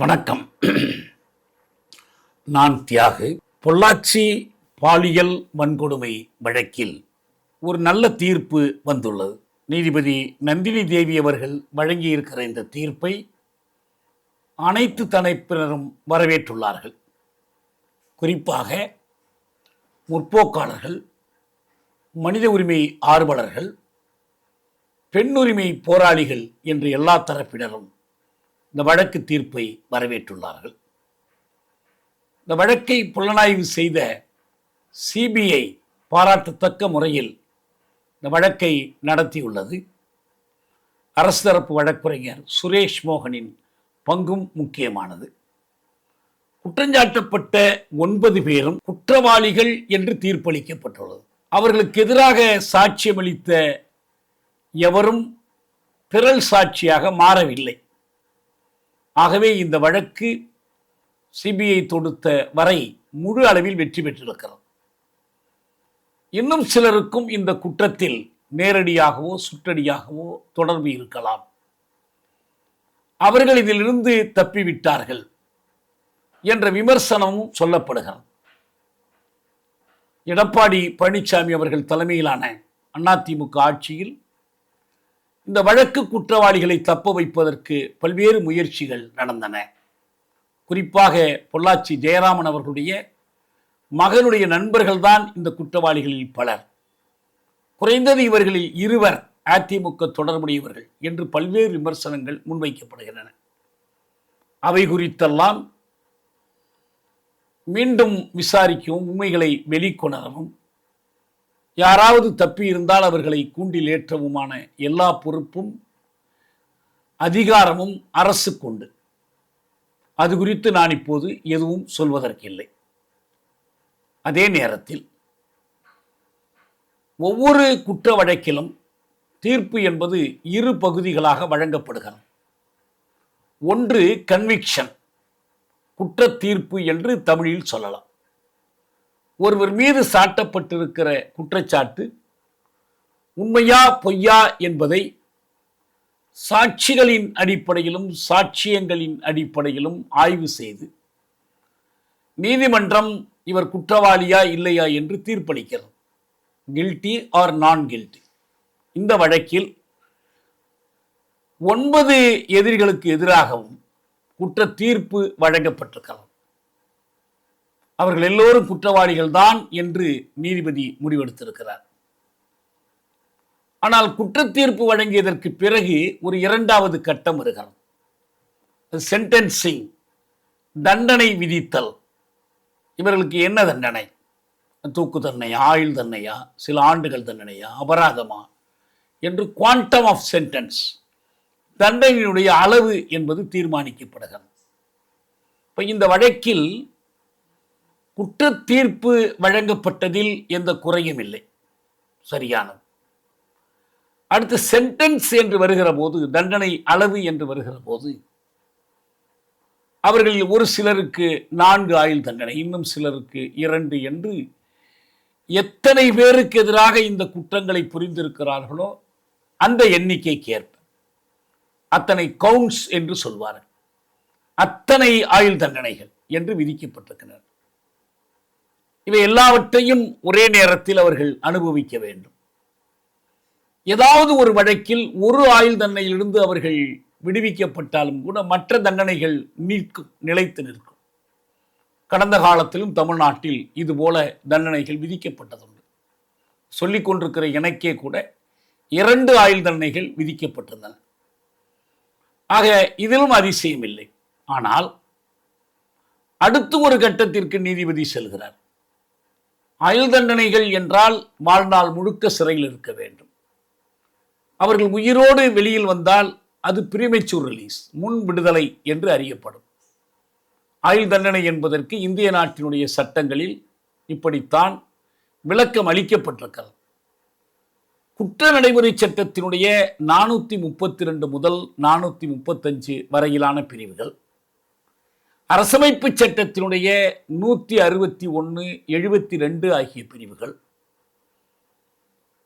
வணக்கம். நான் தியாகு பொள்ளாச்சி பாலியல் வன்கொடுமை வழக்கில் ஒரு நல்ல தீர்ப்பு வந்துள்ளது. நீதிபதி நந்தினி தேவி அவர்கள் வழங்கியிருக்கிற இந்த தீர்ப்பை அனைத்து தரப்பினரும் வரவேற்றுள்ளார்கள். குறிப்பாக முற்போக்காளர்கள் மனித உரிமை ஆர்வலர்கள் பெண்ணுரிமை போராளிகள் என்று எல்லா தரப்பினரும் இந்த வழக்கு தீர்ப்பை வரவேற்றுள்ளார்கள். இந்த வழக்கை புலனாய்வு செய்த சிபிஐ பாராட்டத்தக்க முறையில் இந்த வழக்கை நடத்தியுள்ளது. அரசு தரப்பு வழக்குரைஞர் சுரேஷ் மோகனின் பங்கும் முக்கியமானது. குற்றஞ்சாட்டப்பட்ட ஒன்பது பேரும் குற்றவாளிகள் என்று தீர்ப்பளிக்கப்பட்டுள்ளது. அவர்களுக்கு எதிராக சாட்சியமளித்த எவரும் பிறல் சாட்சியாக மாறவில்லை. ஆகவே இந்த வழக்கு சிபிஐ தொடுத்த வரை முழு அளவில் வெற்றி பெற்றிருக்கிறது. இன்னும் சிலருக்கும் இந்த குற்றத்தில் நேரடியாகவோ சுற்றடியாகவோ தொடர்பு இருக்கலாம். அவர்கள் இதிலிருந்து தப்பிவிட்டார்கள் என்ற விமர்சனமும் சொல்லப்படுகிறது. எடப்பாடி பழனிசாமி அவர்கள் தலைமையிலான அதிமுக ஆட்சியில் இந்த வழக்கு குற்றவாளிகளை தப்ப வைப்பதற்கு பல்வேறு முயற்சிகள் நடந்தன. குறிப்பாக பொள்ளாச்சி ஜெயராமன் அவர்களுடைய மகனுடைய நண்பர்கள்தான் இந்த குற்றவாளிகளில் பலர். குறைந்தது இவர்களில் இருவர் அதிமுக தொடர்புடையவர்கள் என்று பல்வேறு விமர்சனங்கள் முன்வைக்கப்படுகின்றன. அவை குறித்தெல்லாம் மீண்டும் விசாரிக்கவும் உண்மைகளை வெளிக்கொணரவும் யாராவது தப்பி இருந்தால் அவர்களை கூண்டில் ஏற்றவுமான எல்லா பொறுப்பும் அதிகாரமும் அரசு கொண்டு அது குறித்து நான் இப்போது எதுவும் சொல்வதற்கில்லை. அதே நேரத்தில் ஒவ்வொரு குற்ற வழக்கிலும் தீர்ப்பு என்பது இரு பகுதிகளாக வழங்கப்படுகிறது. ஒன்று கன்விக்ஷன் குற்ற தீர்ப்பு என்று தமிழில் சொல்லலாம். ஒருவர் மீது சாட்டப்பட்டிருக்கிற குற்றச்சாட்டு உண்மையா பொய்யா என்பதை சாட்சிகளின் அடிப்படையிலும் சாட்சியங்களின் அடிப்படையிலும் ஆய்வு செய்து நீதிமன்றம் இவர் குற்றவாளியா இல்லையா என்று தீர்ப்பளிக்கிறது. கில்ட்டி ஆர் நான் கில்ட்டி இந்த வழக்கில் ஒன்பது எதிரிகளுக்கு எதிராகவும் குற்ற தீர்ப்பு வழங்கப்பட்டிருக்கலாம். அவர்கள் எல்லோரும் குற்றவாளிகள் தான் என்று நீதிபதி முடிவெடுத்திருக்கிறார். ஆனால் குற்றத்தீர்ப்பு வழங்கியதற்கு பிறகு ஒரு இரண்டாவது கட்டம் வருகிறது. சென்டென்சிங் தண்டனை விதித்தல். இவர்களுக்கு என்ன தண்டனை? தூக்கு தண்டனையா ஆயுள் தண்டனையா சில ஆண்டுகள் தண்டனையா அபராதமா என்று குவாண்டம் ஆஃப் சென்டென்ஸ் தண்டனையினுடைய அளவு என்பது தீர்மானிக்கப்படுகிறது. இப்போ இந்த வழக்கில் குற்ற தீர்ப்பு வழங்கப்பட்டதில் எந்த குறையும் இல்லை. சரியானது. அடுத்து சென்டென்ஸ் என்று வருகிற போது தண்டனை அளவு என்று வருகிற போது அவர்களில் ஒரு சிலருக்கு நான்கு ஆயுள் தண்டனை இன்னும் சிலருக்கு இரண்டு என்று எத்தனை பேருக்கு எதிராக இந்த குற்றங்களை புரிந்திருக்கிறார்களோ அந்த எண்ணிக்கைக்கு ஏற்ப. அத்தனை கவுண்ட்ஸ் என்று சொல்வார்கள். அத்தனை ஆயுள் தண்டனைகள் என்று விதிக்கப்பட்டிருக்கின்றன. இவை எல்லாவற்றையும் ஒரே நேரத்தில் அவர்கள் அனுபவிக்க வேண்டும். ஏதாவது ஒரு வழக்கில் ஒரு ஆயுள் தண்டனையிலிருந்து அவர்கள் விடுவிக்கப்பட்டாலும் கூட மற்ற தண்டனைகள் நிற்கும் நிலைத்து நிற்கும். கடந்த காலத்திலும் தமிழ்நாட்டில் இதுபோல தண்டனைகள் விதிக்கப்பட்டதுண்டு. சொல்லிக் கொண்டிருக்கிற எனக்கே கூட இரண்டு ஆயுள் தண்டனைகள் விதிக்கப்பட்டிருந்தன. ஆக இதிலும் அதிசயம் இல்லை ஆனால் அடுத்து ஒரு கட்டத்திற்கு நீதிபதி செல்கிறார். ஆயுள் தண்டனைகள் என்றால் வாழ்நாள் முழுக்க சிறையில் இருக்க வேண்டும். அவர்கள் உயிரோடு வெளியில் வந்தால் அது பிரிமெச்சூர் ரிலீஸ் முன் விடுதலை என்று அறியப்படும். ஆயுள் தண்டனை என்பதற்கு இந்திய நாட்டினுடைய சட்டங்களில் இப்படித்தான் விளக்கம் அளிக்கப்பட்டிருக்கிறது குற்ற நடைமுறை சட்டத்தினுடைய நானூற்றி முப்பத்தி ரெண்டு முதல் நானூற்றி முப்பத்தஞ்சு வரையிலான பிரிவுகள். அரசமைப்பு சட்டத்தினுடைய நூற்றி அறுபத்தி ஒன்று எழுபத்தி ரெண்டு ஆகிய பிரிவுகள்.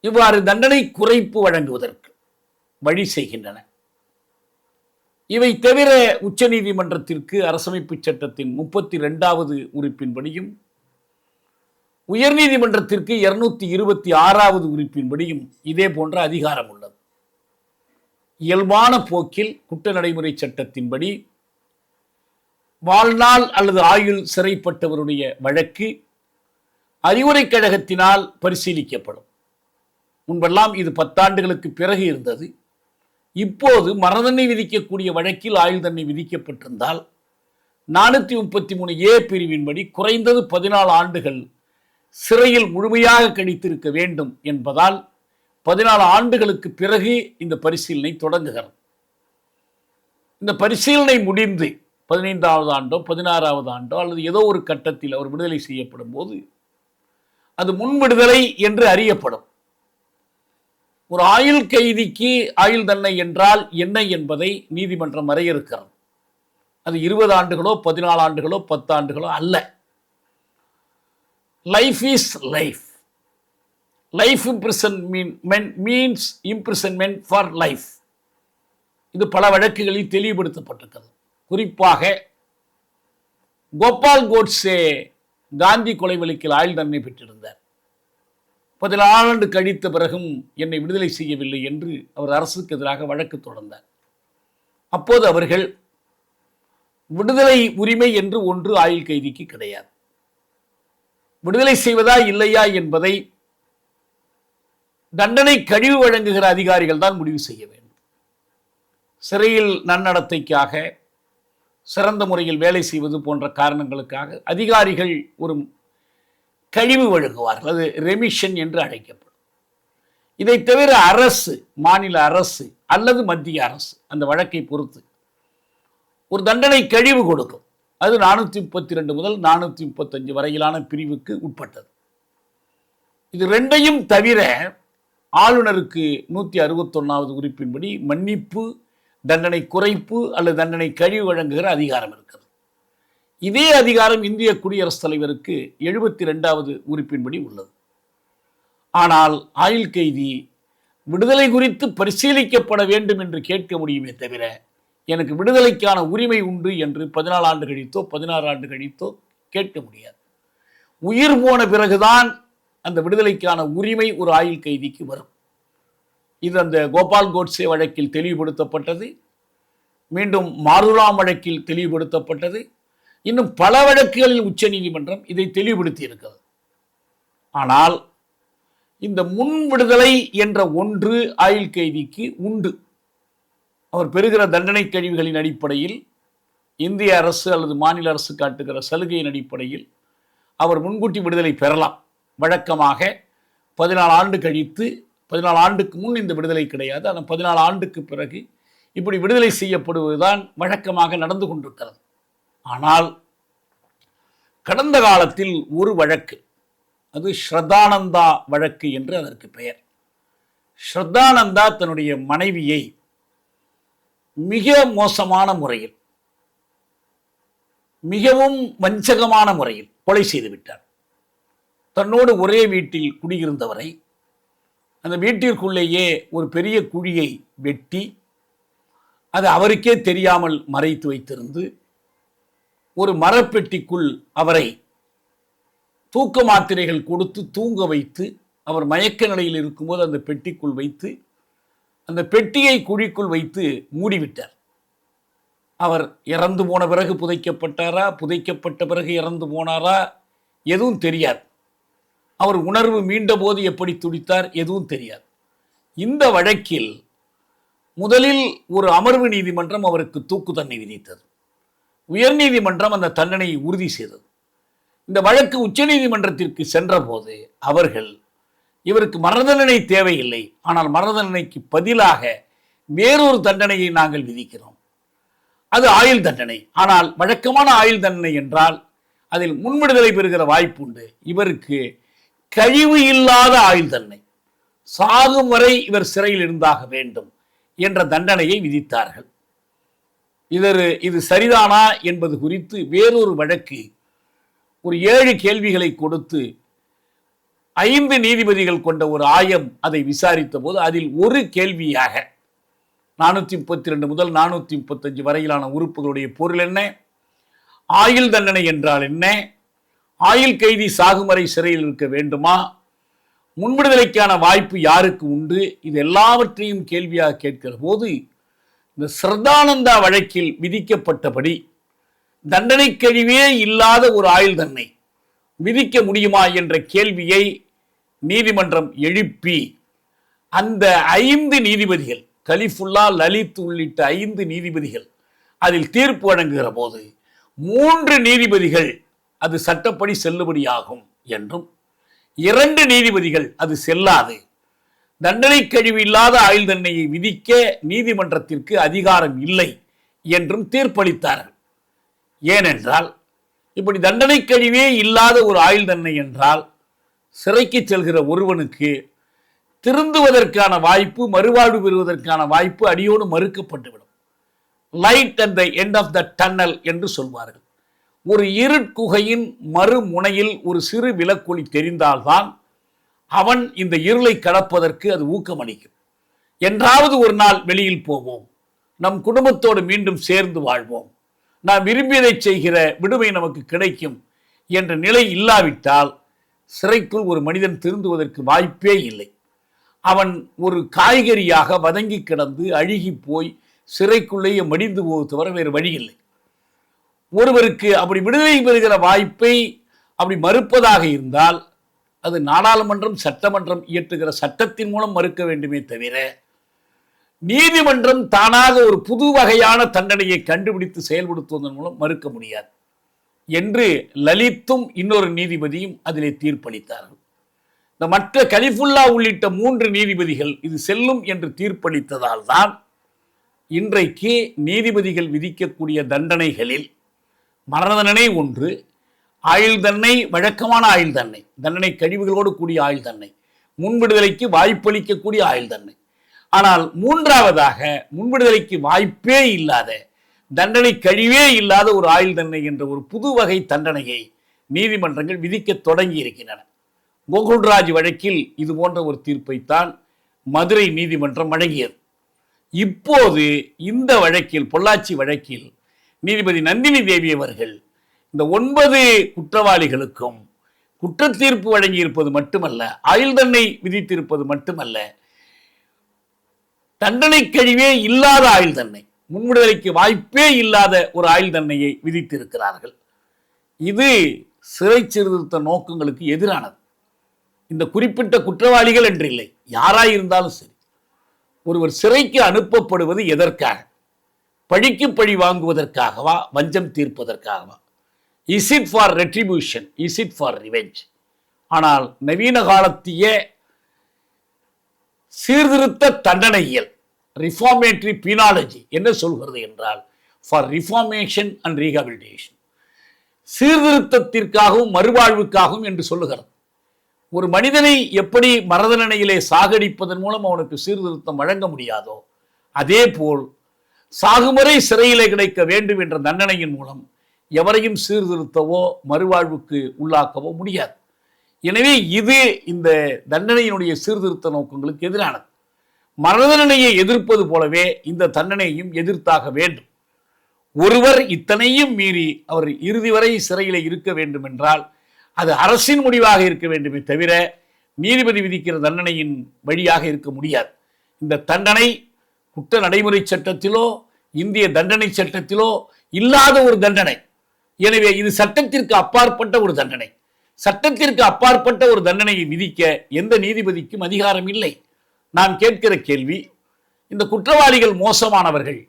இவ்வாறு தண்டனை குறைப்பு வழங்குவதற்கு வழி செய்கின்றன. இவை தவிர உச்சநீதிமன்றத்திற்கு அரசமைப்பு சட்டத்தின் முப்பத்தி ரெண்டாவது உறுப்பின்படியும் உயர்நீதிமன்றத்திற்கு இருநூத்தி இருபத்தி ஆறாவது உறுப்பின்படியும் இதே போன்ற அதிகாரம் உள்ளது. இயல்பான போக்கில் குற்ற நடைமுறை சட்டத்தின்படி வாழ்நாள் அல்லது ஆயுள் சிறைப்பட்டவருடைய வழக்கு அறிவுரை கழகத்தினால் பரிசீலிக்கப்படும். முன்பெல்லாம் இது பத்தாண்டுகளுக்கு பிறகு இருந்தது. இப்போது மரணதண்டனை விதிக்கக்கூடிய வழக்கில் ஆயுள் தண்டனை விதிக்கப்பட்டிருந்தால் நானூற்றி முப்பத்தி மூணு ஏ பிரிவின்படி குறைந்தது பதினாலு ஆண்டுகள் சிறையில் முழுமையாக கழித்திருக்க வேண்டும் என்பதால் பதினாலு ஆண்டுகளுக்கு பிறகு இந்த பரிசீலனை தொடங்குகிறது. இந்த பரிசீலனை முடிந்து பதினைந்தாவது ஆண்டோ பதினாறாவது ஆண்டோ அல்லது ஏதோ ஒரு கட்டத்தில் அவர் விடுதலை செய்யப்படும் போது அது முன் விடுதலை என்று அறியப்படும். ஒரு ஆயுள் கைதிக்கு ஆயுள் தண்டனை என்றால் என்ன என்பதை நீதிமன்றம் வரையறுக்கிறது. அது இருபது ஆண்டுகளோ பதினாலு ஆண்டுகளோ பத்து ஆண்டுகளோ அல்ல. Life is life life imprisonment means imprisonment for life இது பல வழக்குகளில் தெளிவுபடுத்தப்பட்டிருக்கிறது. குறிப்பாக கோபால் கோட்ஸே காந்தி கொலை வழக்கில் ஆயுள் தண்டனை பெற்றிருந்தார். பதினாலு ஆண்டு கழித்த பிறகும் என்னை விடுதலை செய்யவில்லை என்று அவர் அரசுக்கு எதிராக வழக்கு தொடர்ந்தார். அப்போது அவர்கள் விடுதலை உரிமை என்று ஒன்று ஆயுள் கைதிக்கு கிடையாது. விடுதலை செய்வதா இல்லையா என்பதை தண்டனை கழிவு வழங்குகிற அதிகாரிகள் தான் முடிவு செய்ய வேண்டும். சிறையில் நன்னடத்தைக்காக சிறந்த முறையில் வேலை செய்வது போன்ற காரணங்களுக்காக அதிகாரிகள் ஒரு கழிவு வழங்குவார்கள். அது ரெமிஷன் என்று அழைக்கப்படும். இதை தவிர அரசு மாநில அரசு அல்லது மத்திய அரசு அந்த வழக்கை பொறுத்து ஒரு தண்டனை கழிவு கொடுக்கும். அது நானூற்றி முப்பத்தி ரெண்டு முதல் நானூற்றி முப்பத்தஞ்சு வரையிலான பிரிவுக்கு உட்பட்டது. இது ரெண்டையும் தவிர ஆளுநருக்கு நூற்றி அறுபத்தொன்னாவது உறுப்பின்படி மன்னிப்பு தண்டனை குறைப்பு அல்லது தண்டனை கழிவு வழங்குகிற அதிகாரம் இருக்கிறது இதே அதிகாரம் இந்திய குடியரசுத் தலைவருக்கு எழுபத்தி ரெண்டாவது உறுப்பின்படி உள்ளது. ஆனால் ஆயுள் கைதி விடுதலை குறித்து பரிசீலிக்கப்பட வேண்டும் என்று கேட்க முடியுமே தவிர எனக்கு விடுதலைக்கான உரிமை உண்டு என்று பதினாலு ஆண்டு கழித்தோ பதினாறு ஆண்டு கழித்தோ கேட்க முடியாது. உயிர் போன பிறகுதான் அந்த விடுதலைக்கான உரிமை ஒரு ஆயுள் கைதிக்கு வரும். இது அந்த கோபால் கோட்ஸே வழக்கில் தெளிவுபடுத்தப்பட்டது. மீண்டும் மாருராம் வழக்கில் தெளிவுபடுத்தப்பட்டது. இன்னும் பல வழக்குகளில் உச்சநீதிமன்றம் இதை தெளிவுபடுத்தி இருக்கிறது ஆனால் இந்த முன் விடுதலை என்ற ஒன்று ஆயுள் கைதிக்கு உண்டு. அவர் பெறுகிற தண்டனை கழிவுகளின் அடிப்படையில் இந்திய அரசு அல்லது மாநில அரசு காட்டுகிற சலுகையின் அடிப்படையில் அவர் முன்கூட்டி விடுதலை பெறலாம். வழக்கமாக பதினாலு ஆண்டு கழித்து பதினாலு ஆண்டுக்கு முன் இந்த விடுதலை கிடையாது. ஆனால் பதினாலு ஆண்டுக்கு பிறகு இப்படி விடுதலை செய்யப்படுவதுதான் வழக்கமாக நடந்து கொண்டிருக்கிறது. ஆனால் கடந்த காலத்தில் ஒரு வழக்கு அது ஸ்ரத்தானந்தா வழக்கு என்று அதற்கு பெயர். ஸ்ரத்தானந்தா தன்னுடைய மனைவியை மிக மோசமான முறையில் மிகவும் வஞ்சகமான முறையில் கொலை செய்து விட்டார். தன்னோடு ஒரே வீட்டில் குடியிருந்தவரை அந்த வீட்டிற்குள்ளேயே ஒரு பெரிய குழியை வெட்டி அது அவருக்கே தெரியாமல் மறைத்து வைத்திருந்து ஒரு மரப்பெட்டிக்குள் அவரை தூக்க மாத்திரைகள் கொடுத்து தூங்க வைத்து அவர் மயக்க நிலையில் இருக்கும்போது அந்த பெட்டிக்குள் வைத்து அந்த பெட்டியை குழிக்குள் வைத்து மூடிவிட்டார். அவர் இறந்து போன பிறகு புதைக்கப்பட்டாரா? புதைக்கப்பட்ட பிறகு இறந்து போனாரா? எதுவும் தெரியாது. அவர் உணர்வு மீண்ட போது எப்படி துடித்தார் எதுவும் தெரியாது. இந்த வழக்கில் முதலில் ஒரு அமர்வு நீதிமன்றம் அவருக்கு தூக்கு தண்டனை விதித்தது. உயர்நீதிமன்றம் அந்த தண்டனையை உறுதி செய்தது. இந்த வழக்கு உச்சநீதிமன்றத்திற்கு சென்றபோது அவர்கள் இவருக்கு மரண தண்டனை தேவையில்லை. ஆனால் மரண தண்டனைக்கு பதிலாக வேறொரு தண்டனையை நாங்கள் விதிக்கிறோம். அது ஆயுள் தண்டனை. ஆனால் வழக்கமான ஆயுள் தண்டனை என்றால் அதில் முன்விடுதலை பெறுகிற வாய்ப்பு உண்டு. இவருக்கு கழிவு இல்லாத ஆயுள் தண்டனை சாகும் வரை இவர் சிறையில் இருந்தாக வேண்டும் என்ற தண்டனையை விதித்தார்கள். இதர் இது சரிதானா என்பது குறித்து வேறொரு வழக்கு ஒரு ஏழு கேள்விகளை கொடுத்து ஐந்து நீதிபதிகள் கொண்ட ஒரு ஆயம் அதை விசாரித்த போது அதில் ஒரு கேள்வியாக நானூற்றி முப்பத்தி ரெண்டு முதல் நானூற்றி முப்பத்தஞ்சு வரையிலான உறுப்புகளுடைய பொருள் என்ன? ஆயுள் தண்டனை என்றால் என்ன? ஆயுள் கைதி சாகுமறை சிறையில் இருக்க வேண்டுமா? முன்விடுதலைக்கான வாய்ப்பு யாருக்கு உண்டு? இது எல்லாவற்றையும் கேள்வியாக கேட்கிற போது இந்த சிரதானந்தா வழக்கில் விதிக்கப்பட்டபடி தண்டனை கழிவே இல்லாத ஒரு ஆயுள் தண்டனை விதிக்க முடியுமா என்ற கேள்வியை நீதிமன்றம் எழுப்பி அந்த ஐந்து நீதிபதிகள் கலிஃபுல்லா லலித் உள்ளிட்ட ஐந்து நீதிபதிகள் அதில் தீர்ப்பு வழங்குகிற போது மூன்று நீதிபதிகள் அது சட்டப்படி செல்லுபடியாகும் என்றும் இரண்டு நீதிபதிகள் அது செல்லாது. தண்டனை கழிவு இல்லாத ஆயுள் தண்டனையை விதிக்க நீதிமன்றத்திற்கு அதிகாரம் இல்லை என்றும் தீர்ப்பளித்தார்கள். ஏனென்றால் இப்படி தண்டனை கழிவே இல்லாத ஒரு ஆயுள் தண்டனை என்றால் சிறைக்கு செல்கிற ஒருவனுக்கு திருந்துவதற்கான வாய்ப்பு மறுவாழ்வு பெறுவதற்கான வாய்ப்பு அடியோடு மறுக்கப்பட்டுவிடும். Light and the end of the tunnel என்று சொல்வார்கள். ஒரு இருட்குகையின் மறுமுனையில் ஒரு சிறு விளக்கொளி தெரிந்தால்தான் அவன் இந்த இருளை கடப்பதற்கு அது ஊக்கமளிக்கும். என்றாவது ஒரு நாள் வெளியில் போவோம். நம் குடும்பத்தோடு மீண்டும் சேர்ந்து வாழ்வோம். நாம் விரும்பியதை செய்கிற விடுமை நமக்கு கிடைக்கும் என்ற நிலை இல்லாவிட்டால் சிறைக்குள் ஒரு மனிதன் திருந்துவதற்கு வாய்ப்பே இல்லை. அவன் ஒரு காய்கறியாக வதங்கி கிடந்து அழுகி போய் சிறைக்குள்ளேயே மடிந்து போவது தவிர வேறு வழி இல்லை. ஒருவருக்கு அப்படி விடுதலை பெறுகிற வாய்ப்பை அப்படி மறுப்பதாக இருந்தால் அது நாடாளுமன்றம் சட்டமன்றம் இயற்றுகிற சட்டத்தின் மூலம் மறுக்க வேண்டுமே தவிர நீதிமன்றம் தானாக ஒரு புது வகையான தண்டனையை கண்டுபிடித்து செயல்படுத்துவதன் மூலம் மறுக்க முடியாது என்று லலித்தும் இன்னொரு நீதிபதியும் அதிலே தீர்ப்பளித்தார்கள். இந்த மற்ற கலிஃபுல்லா உள்ளிட்ட மூன்று நீதிபதிகள் இது செல்லும் என்று தீர்ப்பளித்ததால் தான் இன்றைக்கு நீதிபதிகள் விதிக்கக்கூடிய தண்டனைகளில் மரண தண்டனை ஒன்று ஆயுள் தண்டனை வழக்கமான ஆயுள் தண்டனை தண்டனை கழிவுகளோடு கூடிய ஆயுள் தண்டனை முன்விடுதலைக்கு வாய்ப்பளிக்கக்கூடிய ஆயுள் தண்டனை ஆனால் மூன்றாவதாக முன்விடுதலைக்கு வாய்ப்பே இல்லாத தண்டனை கழிவே இல்லாத ஒரு ஆயுள் தண்டனை என்ற ஒரு புது வகை தண்டனையை நீதிமன்றங்கள் விதிக்க தொடங்கி இருக்கின்றன கோகுல்ராஜ் வழக்கில் இது போன்ற ஒரு தீர்ப்பைத்தான் மதுரை நீதிமன்றம் வழங்கியது. இப்போது இந்த வழக்கில் பொள்ளாச்சி வழக்கில் நீதிபதி நந்தினி தேவி அவர்கள் இந்த ஒன்பது குற்றவாளிகளுக்கும் குற்றத்தீர்ப்பு வழங்கியிருப்பது மட்டுமல்ல ஆயுள் தண்டனை விதித்திருப்பது மட்டுமல்ல தண்டனை கழிவே இல்லாத ஆயுள் தண்டனை முன்விடுதலைக்கு வாய்ப்பே இல்லாத ஒரு ஆயுள் தண்டனையை விதித்திருக்கிறார்கள். இது சிறை சீர்திருத்த நோக்கங்களுக்கு எதிரானது. இந்த குறிப்பிட்ட குற்றவாளிகள் என்று இல்லை யாராயிருந்தாலும் சரி ஒருவர் சிறைக்கு அனுப்பப்படுவது எதற்காக? பழிக்கு பழி வாங்குவதற்காகவா? வஞ்சம் தீர்ப்பதற்காகவா? Is it for retribution is it for revenge ஆனால் நவீன காலத்திய சீர்திருத்த தண்டனையியல் ரிஃபார்மேட்ரி பீனாலஜி என்ன சொல்கிறது என்றால் ஃபார் ரிஃபார்மேஷன் அண்ட் ரீஹபிலிட்டேஷன் சீர்திருத்தத்திற்காகவும் மறுவாழ்வுக்காகவும் என்று சொல்லுகிறது. ஒரு மனிதனை எப்படி மரதநிலையிலே சாகடிப்பதன் மூலம் அவனுக்கு சீர்திருத்தம் வழங்க முடியாதோ அதே போல் சாகுமுறை சிறையிலே கிடைக்க வேண்டும் என்ற தண்டனையின் மூலம் எவரையும் சீர்திருத்தவோ மறுவாழ்வுக்கு உள்ளாக்கவோ முடியாது. எனவே இது இந்த தண்டனையினுடைய சீர்திருத்த நோக்கங்களுக்கு எதிரானது. மரண தண்டனையை எதிர்ப்பது போலவே இந்த தண்டனையையும் எதிர்த்தாக வேண்டும். ஒருவர் இத்தனையும் மீறி அவர் இறுதி வரை சிறையில் இருக்க வேண்டும் என்றால் அது அரசின் முடிவாக இருக்க வேண்டுமே தவிர நீதிபதி விதிக்கிற தண்டனையின் வழியாக இருக்க முடியாது. இந்த தண்டனை குற்ற நடைமுறை சட்டத்திலோ இந்திய தண்டனை சட்டத்திலோ இல்லாத ஒரு தண்டனை. எனவே இது சட்டத்திற்கு அப்பாற்பட்ட ஒரு தண்டனை. சட்டத்திற்கு அப்பாற்பட்ட ஒரு தண்டனையை விதிக்க எந்த நீதிபதிக்கும் அதிகாரம் இல்லை. நான் கேட்கிற கேள்வி இந்த குற்றவாளிகள் மோசமானவர்கள்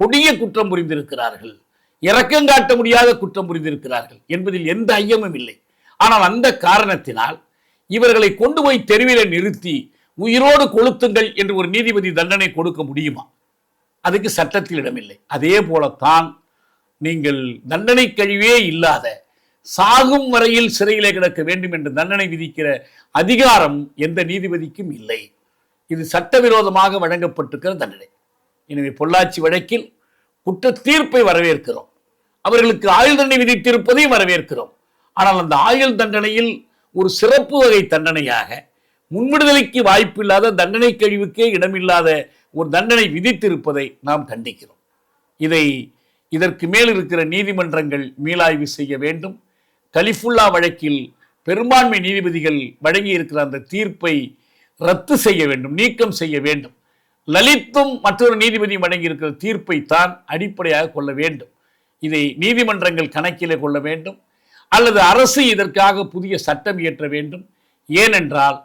கொடிய குற்றம் புரிந்திருக்கிறார்கள் இறக்கம் காட்ட முடியாத குற்றம் புரிந்திருக்கிறார்கள் என்பதில் எந்த ஐயமும் இல்லை. ஆனால் அந்த காரணத்தினால் இவர்களை கொண்டு போய் தெருவில் நிறுத்தி உயிரோடு கொளுத்துங்கள் என்று ஒரு நீதிபதி தண்டனை கொடுக்க முடியுமா? அதுக்கு சட்டத்தில் இடமில்லை. அதே போலத்தான் நீங்கள் தண்டனை கழிவே இல்லாத சாகும் வரையில் சிறையிலே கிடக்க வேண்டும் என்று தண்டனை விதிக்கிற அதிகாரம் எந்த நீதிபதிக்கும் இல்லை. இது சட்டவிரோதமாக வழங்கப்பட்டிருக்கிற தண்டனை. எனவே பொள்ளாச்சி வழக்கில் குற்ற தீர்ப்பை வரவேற்கிறோம். அவர்களுக்கு ஆயுள் தண்டனை விதித்திருப்பதையும் வரவேற்கிறோம். ஆனால் அந்த ஆயுள் தண்டனையில் ஒரு சிறப்பு வகை தண்டனையாக முன்விடுதலைக்கு வாய்ப்பில்லாத தண்டனை கழிவுக்கே இடமில்லாத ஒரு தண்டனை விதித்திருப்பதை நாம் கண்டிக்கிறோம். இதை இதற்கு மேல் இருக்கிற நீதிமன்றங்கள் மீளாய்வு செய்ய வேண்டும். கலிஃபுல்லா வழக்கில் பெரும்பான்மை நீதிபதிகள் வழங்கி இருக்கிற அந்த தீர்ப்பை ரத்து செய்ய வேண்டும் நீக்கம் செய்ய வேண்டும். லலித்தும் மற்றொரு நீதிபதியும் வழங்கியிருக்கிற தீர்ப்பை தான் அடிப்படையாக கொள்ள வேண்டும். இதை நீதிமன்றங்கள் கணக்கிலே கொள்ள வேண்டும். அல்லது அரசு இதற்காக புதிய சட்டம் இயற்ற வேண்டும். ஏனென்றால்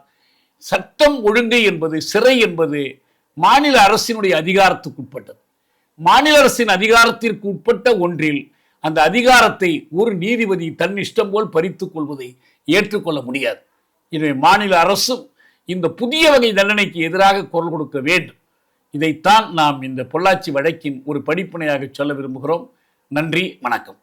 சட்டம் ஒழுங்கு என்பது சிறை என்பது மாநில அரசினுடைய அதிகாரத்துக்குட்பட்டது மாநில அரசின் அதிகாரத்திற்கு உட்பட்ட ஒன்றில் அந்த அதிகாரத்தை ஒரு நீதிபதி தன் இஷ்டம் போல் பறித்துக் கொள்வதை ஏற்றுக்கொள்ள முடியாது. எனவே மாநில அரசும் இந்த புதிய வகை தண்டனைக்கு எதிராக குரல் கொடுக்க வேண்டும். இதைத்தான் நாம் இந்த பொள்ளாச்சி வழக்கின் ஒரு படிப்பினையாக சொல்ல விரும்புகிறோம். நன்றி வணக்கம்.